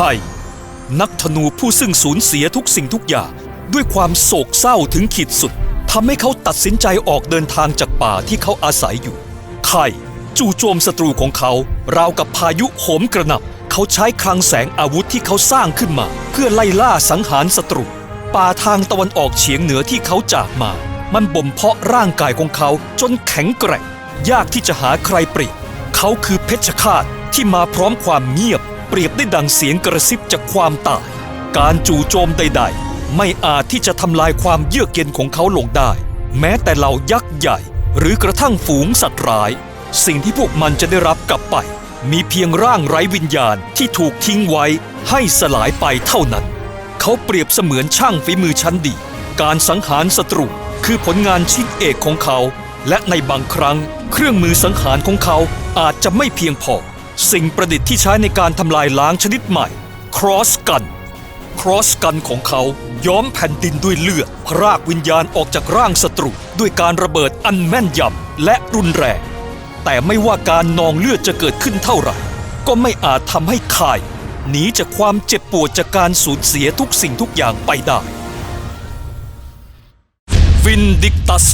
ข่นักธนูผู้ซึ่งสูญเสียทุกสิ่งทุกอย่าง ด้วยความโศกเศร้าถึงขีดสุดทำให้เขาตัดสินใจออกเดินทางจากป่าที่เขาอาศัยอยู่ไข่จู่โจมศัตรูของเขา ราวกับพายุโหมกระหน่ำเขาใช้คลังแสงอาวุธที่เขาสร้างขึ้นมา เพื่อไล่ล่าสังหารศัตรูป่าทางตะวันออกเฉียงเหนือที่เขาจากมา มันบ่มเพาะร่างกายของเขาจนแข็งแกร่ง ยากที่จะหาใครเปรียบเขาคือเพชฌฆาตที่มาพร้อมความเงียบ เปรียบได้ดังเสียงกระซิบจากความตาย การจู่โจมใดๆ ไม่อาจที่จะทำลายความเยือกเย็นของเขาลงได้ แม้แต่เหล่ายักษ์ใหญ่ หรือกระทั่งฝูงสัตว์ร้าย สิ่งที่พวกมันจะได้รับกลับไป มีเพียงร่างไร้วิญญาณที่ถูกทิ้งไว้ให้สลายไปเท่านั้น เขาเปรียบเสมือนช่างฝีมือชั้นดี การสังหารศัตรูคือผลงานชิ้นเอกของเขา และในบางครั้ง เครื่องมือสังหารของเขาอาจจะไม่เพียงพอ สิ่งประดิษฐ์ที่ใช้ในการทำลายล้างชนิดใหม่ Cross Gun ครอสกันของเขาย้อมแผ่นดินด้วยเลือดพรากวิญญาณออกจากร่างศัตรู ด้วยการระเบิดอันแม่นยำและรุนแรง แต่ไม่ว่าการนองเลือดจะเกิดขึ้นเท่าไหร่ ก็ไม่อาจทำให้คายหนีจากความเจ็บปวดจากการสูญเสียทุกสิ่งทุกอย่างไปได้วินดิกตัส